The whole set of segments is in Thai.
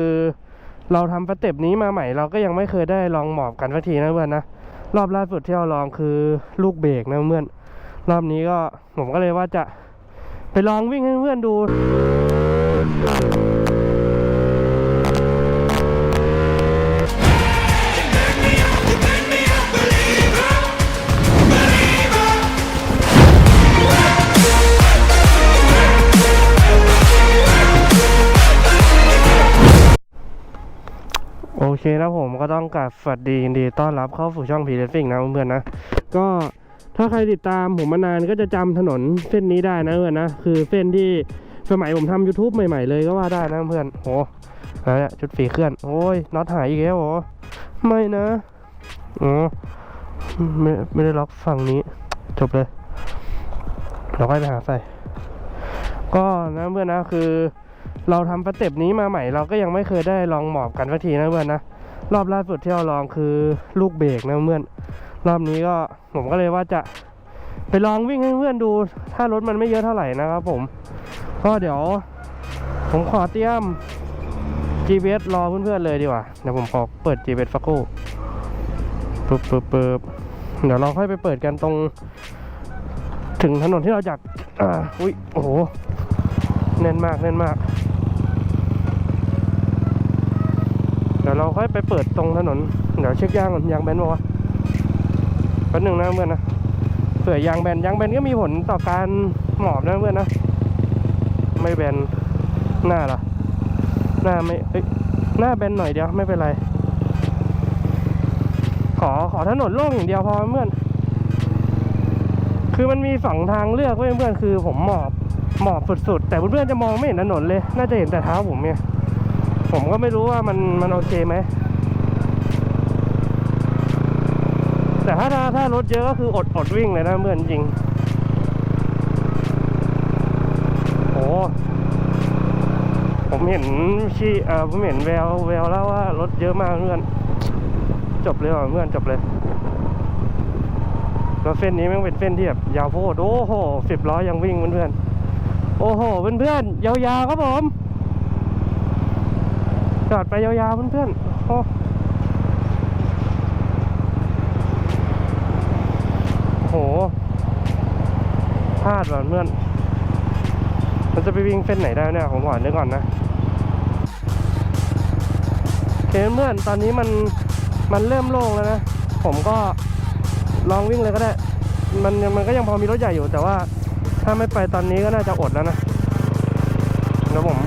คือเราทำสเต็ปนี้มาใหม่เราก็ยังไม่เคยได้ลองหมอบกันสักทีนะเพื่อนนะรอบล่าสุดที่เราลองคือลูกเบรกนะเพื่อนรอบนี้ก็ผมก็เลยว่าจะไปลองวิ่งให้เพื่อนดู เคนะผมก็ต้องกราบสวัสดียินดีต้อนรับเข้าสู่ช่องพีเรฟิงนะเพื่อนๆนะ ก็ถ้าใครติดตามผมมานานก็จะจำถนนเส้นนี้ได้นะเพื่อนนะ คือเส้นที่สมัยผมทำ YouTube ใหม่ๆเลยก็ว่าได้นะเพื่อนโหแล้วเนี่ยจุดฝีเคลื่อน โอ้ยน็อตหายอีกแล้วหรอไม่นะอ๋อไม่ไม่ได้ล็อกฝั่งนี้ จบเลยเราค่อยไปหาใส่ ก็นะเพื่อนนะคือเราทำสเต็ปนี้มาใหม่เราก็ยังไม่เคยได้ลองหมอบกันสักทีนะเพื่อนนะ รอบล่าสุดที่เราลองคือลูกเบรกนะเพื่อนรอบนี้ก็ผมก็เลยว่าจะไปลองวิ่งให้เพื่อนดู ถ้ารถมันไม่เยอะเท่าไหร่นะครับผม ก็เดี๋ยว ผมขอเตรียม GPS รอเพื่อนๆเลยดีกว่า เดี๋ยวผมขอเปิด GPS ฟักกูปึ๊บปึ๊บปึ๊บเดี๋ยวเราค่อยไปเปิดกันตรง ถึงถนนที่เราจากอ่าอุ้ย โอ้โห แน่นมากแน่นมาก ดี๋ยวเราค่อยไปเปิดตรงถนน เดี๋ยวเช็คยางก่อนยางแบนบอกว่าแป๊บหนึ่งนะเพื่อนนะเผื่อยางแบนยางแบนก็มีผลต่อการหมอบนะเพื่อนนะ ไม่แบนหน้าล่ะ หน้าไม่เอ้ยหน้าแบนหน่อยเดียวไม่เป็นไร ขอขอถนนโล่งอย่างเดียวพอเพื่อน คือมันมีสองทางเลือกเว้ยเพื่อนคือผมหมอบหมอบสุดๆ แต่เพื่อนๆจะมองไม่เห็นถนนเลย น่าจะเห็นแต่เท้าผมเนี่ย ผมก็ไม่รู้ว่ามันมันโอเคไหม แต่ถ้าถ้าถารถเยอะก็คืออดอดวิ่งเลยนะเพื่อนจริงโอ้ผมเห็นชีเอ่อผมเห็นแววแววแล้วว่ารถเยอะมากเพื่อน จบเลยว่ะเพื่อนจบเลยแล้วเส้นนี้แมันเป็นเส้นที่แบบยาวโพดโอ้โหสิบล้อยังวิ่งเพื่อนๆโอ้โหเพื่อนๆยาวๆครับผม จอดไปยาวๆเพื่อนๆโอ้โหพลาดว่ะเพื่อนมันจะไปวิ่งเส้นไหนได้เนี่ยผมขอนึกก่อนนะโอเคเพื่อนตอนนี้มันมันเริ่มโล่งแล้วนะ ผมก็ลองวิ่งเลยก็ได้ มันมันก็ยังพอมีรถใหญ่อยู่แต่ว่าถ้าไม่ไปตอนนี้ก็น่าจะอดแล้วนะเดี๋ยวผม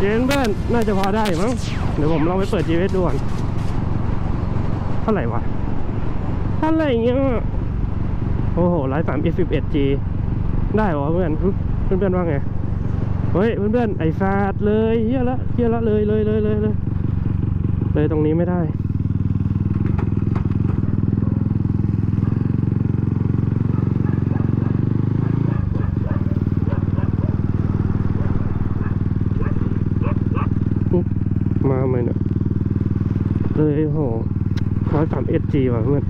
เย็นเพื่อนน่าจะพอได้มั้งเดี๋ยวผมลองไปเปิด GPS ดูก่อนเท่าไหร่วะเท่าไหร่เงี้ยโอ้โหร้อยสามสิบเอ็ด G ได้หรอเพื่อนหึเพื่อนว่าไงเฮ้ยเพื่อนๆไอ้ฟาดเลยเฮียละเฮียละเลยเลยเลยเลยเลยเลยตรงนี้ไม่ได้ มาไหมเนี่ยเลย โหร้อยสามเอสจีว่ะเพื่อน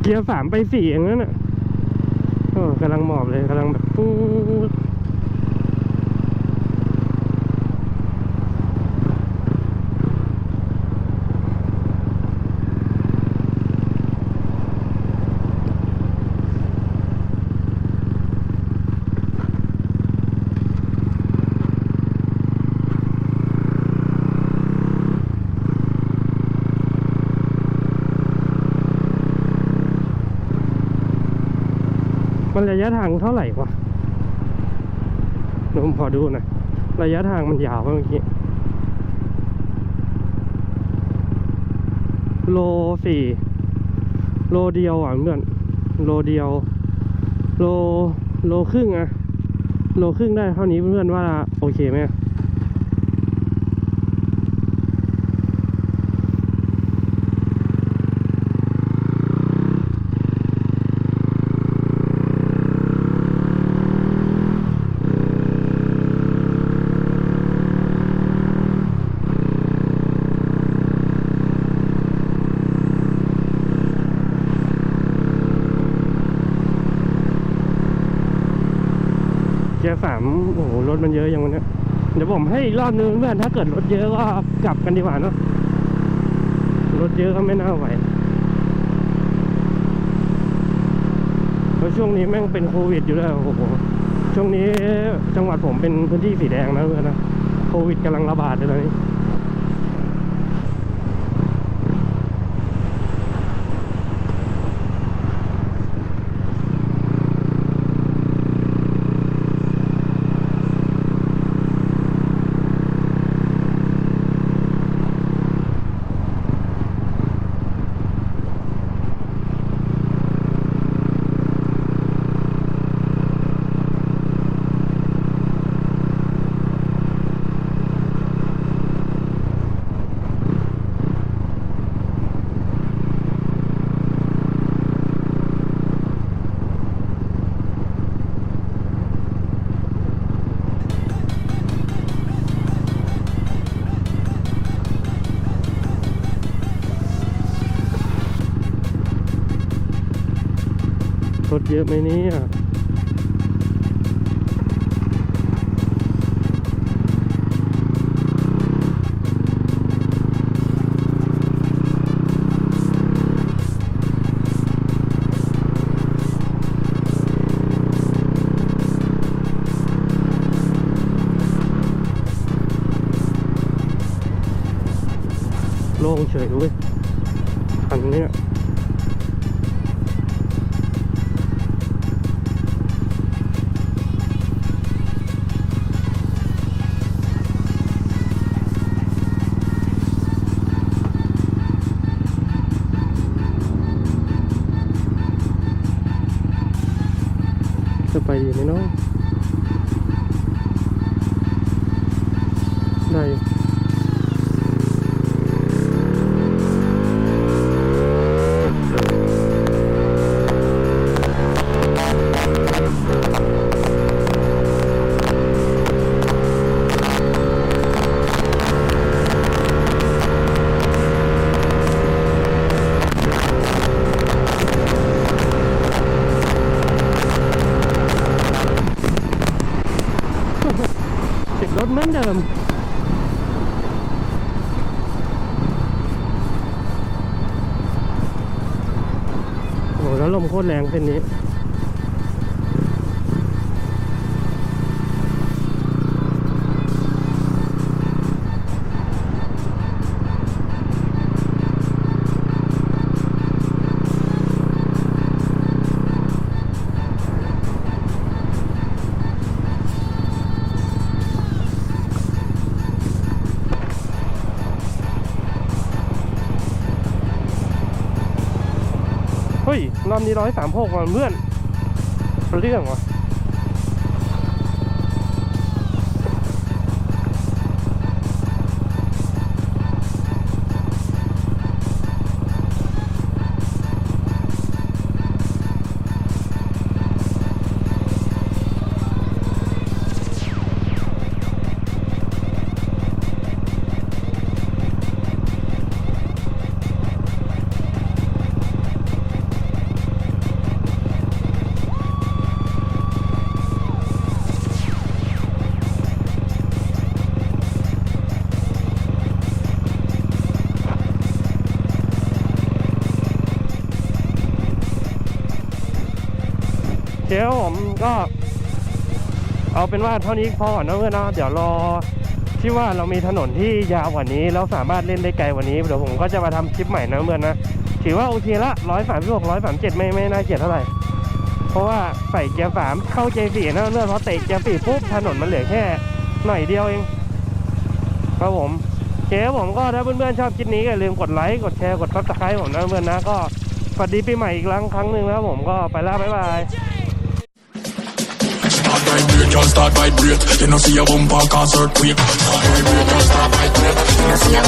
เกียร์สามไปสี่อย่างนั้นอะกำลังหมอบเลยกำลังแบบปุ๊บ ระยะทางเท่าไหร่วะเดี๋ยวผมขอดูหน่อยระยะทางมันยาวไหมเมื่อกี้โลสี่โลเดียวอะเพื่อนโลเดียว โลโลครึ่งอะโลครึ่งได้เท่านี้เพื่อนว่าโอเคไหม สามโอ้โหรถมันเยอะอย่างวันเนี้ยเดี๋ยวผมให้อีกรอบนึงเพื่อนถ้าเกิดรถเยอะก็กลับกันดีกว่าเนาะรถเยอะก็ไม่น่าไหวเพราะช่วงนี้แม่งเป็นโควิดอยู่แล้วโอ้โหช่วงนี้จังหวัดผมเป็นพื้นที่สีแดงนะเพื่อนนะโควิดกำลังระบาดเลยตอนนี้ ถเยอะไหมเนี่ยโล่งเฉยเว้ยคันเนี้ ไปดีไหมเนาะ รถเหมือนเดิม โอ้แล้วลมโคตรแรงเส้นนี้ รอบนี้ร้อยสามหกว่ะเพื่อนเป็นเรื่องวะ ดี๋ยวผมก็ เอาเป็นว่าเท่านี้พอก่อนนะเพื่อนนะเดี๋ยวรอที่ว่าเรามีถนนที่ยาวกว่านี้แล้วสามารถเล่นได้ไกลกว่านี้เดี๋ยวผมก็จะมาทำคลิปใหม่นะเพื่อนนะถือว่าโอเคละร้อยสามสิบหกร้อยสามเจ็ดไม่ไม่น่าเกลียดเท่าไหร่เพราะว่าใส่เกียร์สามเข้าเกียร์สี่นะเพื่อนเพราะเตะเกียร์สี่ปุ๊บถนนมันเหลือแค่หน่อยเดียวเองครับผมเคผมก็ถ้าเพื่อนๆชอบคลิปนี้ก็อย่าลืมกดไลค์กดแชร์กดซับสไครต์ผมนะเพื่อนนะก็สวัสดีปีใหม่อีกครั้งครั้งหนึ่งแล้วผมก็ไปแล้วบ๊ายบาย girl start vibrate. You know see a bumper cause earthquake. Start girl start vibrate. You know see a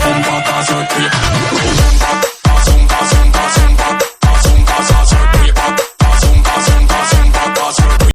bumper cause earthquake.